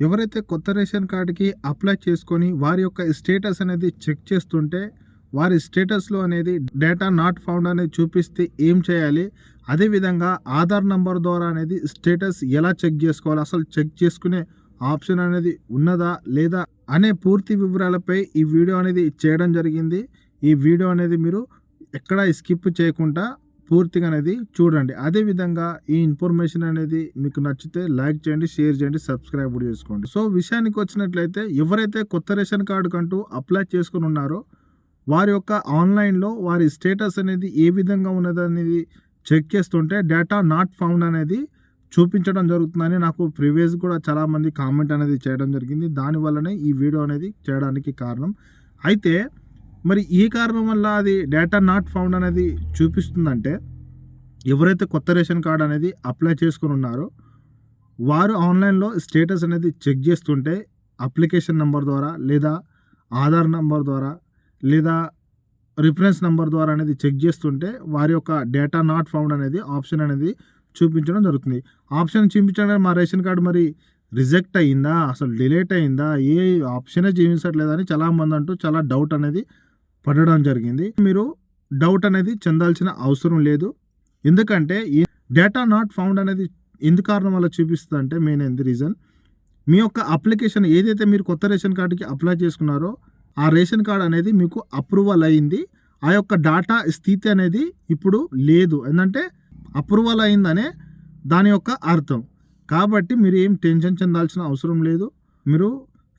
ఎవరైతే కొత్త రేషన్ కార్డుకి అప్లై చేసుకొని వారి యొక్క స్టేటస్ అనేది చెక్ చేస్తుంటే వారి స్టేటస్లో అనేది డేటా నాట్ ఫౌండ్ అనేది చూపిస్తే ఏం చేయాలి? అదేవిధంగా ఆధార్ నంబర్ ద్వారా అనేది స్టేటస్ ఎలా చెక్ చేసుకోవాలి? అసలు చెక్ చేసుకునే ఆప్షన్ అనేది ఉన్నదా లేదా అనే పూర్తి వివరాలపై ఈ వీడియో అనేది చేయడం జరిగింది. ఈ వీడియో అనేది మీరు ఎక్కడ స్కిప్ చేయకుండా పూర్తిగా అనేది చూడండి అదేవిధంగా ఈ ఇన్ఫర్మేషన్ అనేది మీకు నచ్చితే లైక్ చేయండి షేర్ చేయండి సబ్స్క్రైబ్ కూడా చేసుకోండి. సో విషయానికి వచ్చినట్లయితే ఎవరైతే కొత్త రేషన్ కార్డు కంటూ అప్లై చేసుకుని ఉన్నారో వారి యొక్క ఆన్లైన్లో వారి స్టేటస్ అనేది ఏ విధంగా ఉన్నది అనేది చెక్ చేస్తుంటే డేటా నాట్ ఫౌండ్ అనేది చూపించడం జరుగుతుందని నాకు ప్రీవియస్ కూడా చాలామంది కామెంట్ అనేది చేయడం జరిగింది. దానివల్లనే ఈ వీడియో అనేది చేయడానికి కారణం. అయితే మరి ఈ కారణం వల్ల అది డేటా నాట్ ఫౌండ్ అనేది చూపిస్తుందంటే ఎవరైతే కొత్త రేషన్ కార్డ్ అనేది అప్లై చేసుకుని ఉన్నారో వారు ఆన్లైన్లో స్టేటస్ అనేది చెక్ చేస్తుంటే అప్లికేషన్ నెంబర్ ద్వారా లేదా ఆధార్ నెంబర్ ద్వారా లేదా రిఫరెన్స్ నెంబర్ ద్వారా అనేది చెక్ చేస్తుంటే వారి యొక్క డేటా నాట్ ఫౌండ్ అనేది ఆప్షన్ అనేది చూపించడం జరుగుతుంది. ఆప్షన్ చూపించడం మా రేషన్ కార్డు మరి రిజెక్ట్ అయిందా? అసలు డిలేట్ అయిందా? ఏ ఆప్షనే చూపించట్లేదని చాలామంది అంటూ చాలా డౌట్ అనేది పడడం జరిగింది. మీరు డౌట్ అనేది చెందాల్సిన అవసరం లేదు. ఎందుకంటే ఈ డేటా నాట్ ఫౌండ్ అనేది ఎందుకు కారణం వల్ల చూపిస్తుంది అంటే మెయిన్ ఏంది రీజన్ మీ యొక్క అప్లికేషన్ ఏదైతే మీరు కొత్త రేషన్ కార్డుకి అప్లై చేసుకున్నారో ఆ రేషన్ కార్డ్ అనేది మీకు అప్రూవల్ అయింది. ఆ యొక్క డాటా స్థితి అనేది ఇప్పుడు లేదు. ఏంటంటే అప్రూవల్ అయిందనే దాని యొక్క అర్థం. కాబట్టి మీరు ఏం టెన్షన్ చెందాల్సిన అవసరం లేదు. మీరు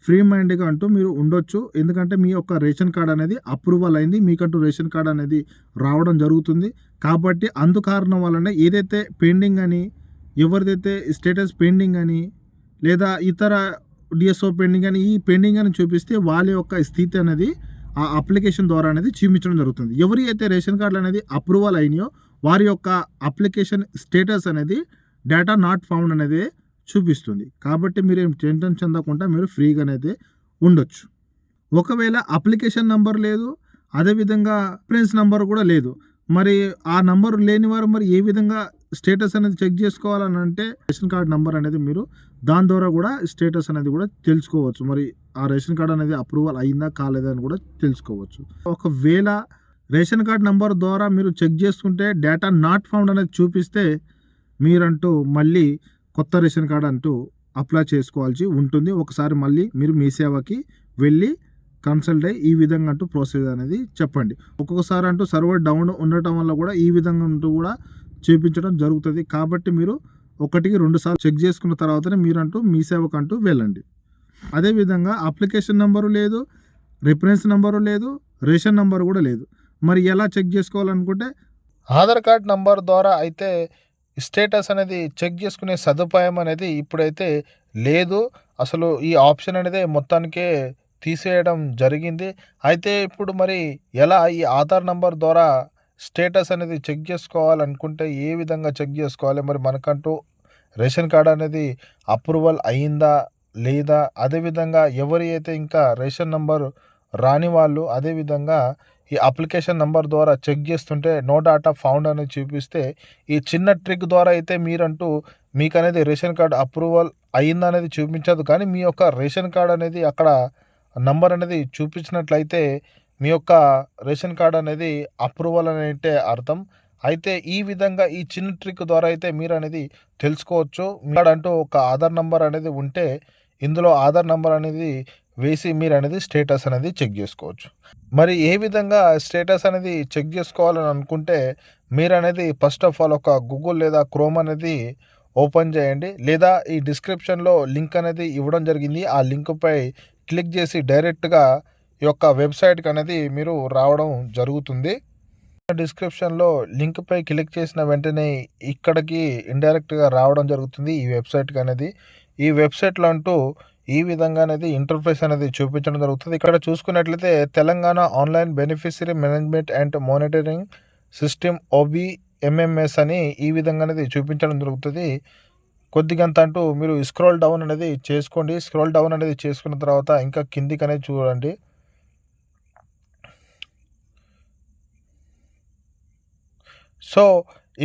ఫ్రీ మైండ్గా అంటూ మీరు ఉండొచ్చు. ఎందుకంటే మీ యొక్క రేషన్ కార్డ్ అనేది అప్రూవల్ అయింది. మీకంటూ రేషన్ కార్డ్ అనేది రావడం జరుగుతుంది. కాబట్టి అందు కారణం వలన ఏదైతే పెండింగ్ అని ఎవరిదైతే స్టేటస్ పెండింగ్ అని లేదా ఇతర డిఎస్ఓ పెండింగ్ అని ఈ పెండింగ్ అని చూపిస్తే వాళ్ళ యొక్క స్థితి అనేది ఆ అప్లికేషన్ ద్వారా అనేది చూపించడం జరుగుతుంది. ఎవరి అయితే రేషన్ కార్డులు అనేది అప్రూవల్ అయినాయో వారి యొక్క అప్లికేషన్ స్టేటస్ అనేది డేటా నాట్ ఫౌండ్ అనేది చూపిస్తుంది. కాబట్టి మీరు ఏం టెన్షన్ చెందకుండా మీరు ఫ్రీగా అనేది ఉండొచ్చు. ఒకవేళ అప్లికేషన్ నంబర్ లేదు అదేవిధంగా రిఫరెన్స్ నంబర్ కూడా లేదు. మరి ఆ నంబర్ లేని వారు మరి ఏ విధంగా స్టేటస్ అనేది చెక్ చేసుకోవాలని అంటే రేషన్ కార్డ్ నంబర్ అనేది మీరు దాని ద్వారా కూడా స్టేటస్ అనేది కూడా తెలుసుకోవచ్చు. మరి ఆ రేషన్ కార్డ్ అనేది అప్రూవల్ అయిందా కాలేదా అని కూడా తెలుసుకోవచ్చు. ఒకవేళ రేషన్ కార్డ్ నంబర్ ద్వారా మీరు చెక్ చేసుకుంటే డేటా నాట్ ఫౌండ్ అనేది చూపిస్తే మీరంటూ మళ్ళీ కొత్త రేషన్ కార్డ్ అంటూ అప్లై చేసుకోవాల్సి ఉంటుంది. ఒకసారి మళ్ళీ మీరు మీ సేవకి వెళ్ళి కన్సల్ట్ అయ్యి ఈ విధంగా అంటూ ప్రాసెస్ అనేది చెప్పండి. ఒక్కొక్కసారి అంటూ సర్వర్ డౌన్ ఉండటం వల్ల కూడా ఈ విధంగా అంటూ కూడా చూపించడం జరుగుతుంది. కాబట్టి మీరు ఒకటికి రెండు సార్లు చెక్ చేసుకున్న తర్వాతనే మీరంటూ మీ సేవకు అంటూ వెళ్ళండి. అదేవిధంగా అప్లికేషన్ నెంబరు లేదు రిఫరెన్స్ నెంబరు లేదు రేషన్ నెంబర్ కూడా లేదు. మరి ఎలా చెక్ చేసుకోవాలనుకుంటే ఆధార్ కార్డ్ నంబర్ ద్వారా అయితే స్టేటస్ అనేది చెక్ చేసుకునే సదుపాయం అనేది ఇప్పుడైతే లేదు. అసలు ఈ ఆప్షన్ అనేది మొత్తానికే తీసేయడం జరిగింది. అయితే ఇప్పుడు మరి ఎలా ఈ ఆధార్ నంబర్ ద్వారా స్టేటస్ అనేది చెక్ చేసుకోవాలనుకుంటే ఏ విధంగా చెక్ చేసుకోవాలి? మరి మనకంటూ రేషన్ కార్డ్ అనేది అప్రూవల్ అయిందా? లేదా? అదేవిధంగా ఎవరి అయితే ఇంకా రేషన్ నంబర్ రాని వాళ్ళు అదేవిధంగా ఈ అప్లికేషన్ నెంబర్ ద్వారా చెక్ చేస్తుంటే నో డాటా ఫౌండ్ అనేది చూపిస్తే ఈ చిన్న ట్రిక్ ద్వారా అయితే మీరంటూ మీకు అనేది రేషన్ కార్డ్ అప్రూవల్ అయిందనేది చూపించదు. కానీ మీ యొక్క రేషన్ కార్డ్ అనేది అక్కడ నంబర్ అనేది చూపించినట్లయితే మీ యొక్క రేషన్ కార్డ్ అనేది అప్రూవల్ అనేటే అర్థం. అయితే ఈ విధంగా ఈ చిన్న ట్రిక్ ద్వారా అయితే మీరు అనేది తెలుసుకోవచ్చు అంటూ ఒక ఆధార్ నంబర్ అనేది ఉంటే ఇందులో ఆధార్ నంబర్ అనేది వేసి మీరు అనేది స్టేటస్ అనేది చెక్ చేసుకోవచ్చు. మరి ఏ విధంగా స్టేటస్ అనేది చెక్ చేసుకోవాలని అనుకుంటే మీరు అనేది ఫస్ట్ ఆఫ్ ఆల్ ఒక గూగుల్ లేదా క్రోమ్ అనేది ఓపెన్ చేయండి. లేదా ఈ డిస్క్రిప్షన్లో లింక్ అనేది ఇవ్వడం జరిగింది. ఆ లింక్పై క్లిక్ చేసి డైరెక్ట్గా ఈ యొక్క వెబ్సైట్కి అనేది మీరు రావడం జరుగుతుంది. డిస్క్రిప్షన్లో లింక్పై క్లిక్ చేసిన వెంటనే ఇక్కడికి ఇండైరెక్ట్గా రావడం జరుగుతుంది ఈ వెబ్సైట్కి అనేది. ఈ వెబ్సైట్లో అంటూ ఈ విధంగా అనేది ఇంటర్ఫేస్ అనేది చూపించడం జరుగుతుంది. ఇక్కడ చూసుకున్నట్లయితే Telangana online beneficiary management and monitoring system O B M M S అని ఈ విధంగా అనేది చూపించడం జరుగుతుంది. కొద్దిగంత అంటూ మీరు స్క్రోల్ డౌన్ అనేది చేసుకోండి. స్క్రోల్ డౌన్ అనేది చేసుకున్న తర్వాత ఇంకా కిందికి అనేది చూడండి. సో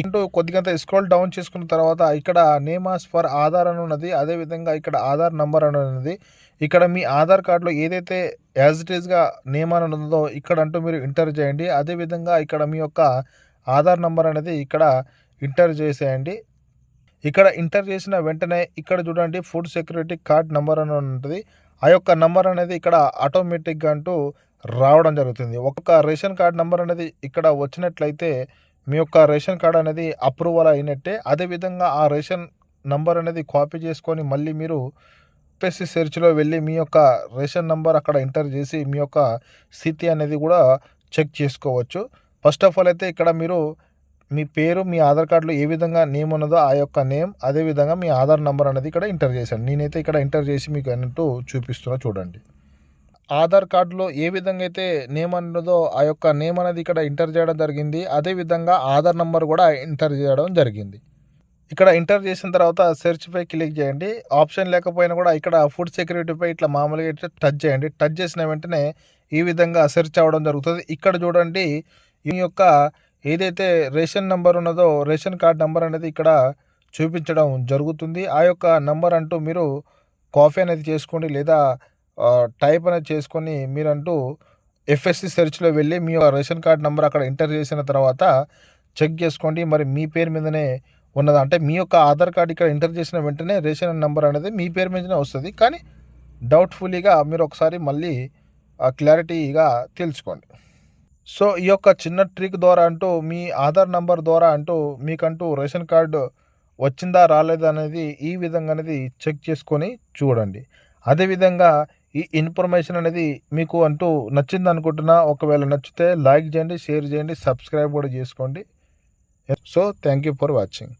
ఇంటూ కొద్దిగంత స్క్రోల్ డౌన్ చేసుకున్న తర్వాత ఇక్కడ నేమాస్ ఫర్ ఆధార్ అని ఉన్నది అదేవిధంగా ఇక్కడ ఆధార్ నంబర్ అని ఉన్నది. ఇక్కడ మీ ఆధార్ కార్డులో ఏదైతే యాజ్ ఇట్ ఈస్గా నేమ్ అని ఉన్నదో ఇక్కడ అంటూ మీరు ఎంటర్ చేయండి. అదేవిధంగా ఇక్కడ మీ యొక్క ఆధార్ నంబర్ అనేది ఇక్కడ ఎంటర్ చేసేయండి. ఇక్కడ ఎంటర్ చేసిన వెంటనే ఇక్కడ చూడండి ఫుడ్ సెక్యూరిటీ కార్డ్ నెంబర్ అని ఉంటుంది ఆ యొక్క నెంబర్ అనేది ఇక్కడ ఆటోమేటిక్గా అంటూ రావడం జరుగుతుంది. ఒక్కొక్క రేషన్ కార్డ్ నెంబర్ అనేది ఇక్కడ వచ్చినట్లయితే మీ యొక్క రేషన్ కార్డ్ అనేది అప్రూవల్ అయినట్టే అదేవిధంగా ఆ రేషన్ నంబర్ అనేది కాపీ చేసుకొని మళ్ళీ మీరు ఎఫ్ఎస్సి సెర్చ్లో వెళ్ళి మీ యొక్క రేషన్ నంబర్ అక్కడ ఎంటర్ చేసి మీ యొక్క స్థితి అనేది కూడా చెక్ చేసుకోవచ్చు. ఫస్ట్ ఆఫ్ ఆల్ అయితే ఇక్కడ మీరు మీ పేరు మీ ఆధార్ కార్డులో ఏ విధంగా నేమ్ ఉన్నదో ఆ యొక్క నేమ్ అదేవిధంగా మీ ఆధార్ నంబర్ అనేది ఇక్కడ ఎంటర్ చేశాను నేనైతే ఇక్కడ ఎంటర్ చేసి మీకు అన్నట్టు చూపిస్తున్నా చూడండి. ఆధార్ కార్డులో ఏ విధంగా అయితే నేమ్ అన్నదో ఆ యొక్క నేమ్ అనేది ఇక్కడ ఎంటర్ చేయడం జరిగింది. అదేవిధంగా ఆధార్ నెంబర్ కూడా ఎంటర్ చేయడం జరిగింది. ఇక్కడ ఎంటర్ చేసిన తర్వాత సెర్చ్పై క్లిక్ చేయండి. ఆప్షన్ లేకపోయినా కూడా ఇక్కడ ఫుడ్ సెక్యూరిటీపై ఇట్లా మామూలుగా ఇట్లా టచ్ చేయండి. టచ్ చేసిన వెంటనే ఈ విధంగా సెర్చ్ అవ్వడం జరుగుతుంది. ఇక్కడ చూడండి ఈ యొక్క ఏదైతే రేషన్ నెంబర్ ఉన్నదో రేషన్ కార్డ్ నెంబర్ అనేది ఇక్కడ చూపించడం జరుగుతుంది. ఆ యొక్క నెంబర్ అంటూ మీరు కాఫీ అనేది చేసుకోండి లేదా టైప్ అనేది చేసుకొని మీరంటూ ఎఫ్ఎస్సి సెర్చ్లో వెళ్ళి మీ యొక్క రేషన్ కార్డ్ నెంబర్ అక్కడ ఎంటర్ చేసిన తర్వాత చెక్ చేసుకోండి. మరి మీ పేరు మీదనే ఉన్నదా? అంటే మీ యొక్క ఆధార్ కార్డ్ ఇక్కడ ఎంటర్ చేసిన వెంటనే రేషన్ నెంబర్ అనేది మీ పేరు మీదనే వస్తుంది. కానీ డౌట్ఫుల్లీగా మీరు ఒకసారి మళ్ళీ క్లారిటీగా తెలుసుకోండి. సో ఈ యొక్క చిన్న ట్రిక్ ద్వారా అంటూ మీ ఆధార్ నంబర్ ద్వారా అంటూ మీకంటూ రేషన్ కార్డు వచ్చిందా రాలేదా అనేది ఈ విధంగా అనేది చెక్ చేసుకొని చూడండి. అదేవిధంగా ఈ ఇన్ఫర్మేషన్ అనేది మీకు అంటూ నచ్చింది అనుకుంటున్నా ఒకవేళ నచ్చితే లైక్ చేయండి షేర్ చేయండి సబ్స్క్రైబ్ కూడా చేసుకోండి. So thank you for watching.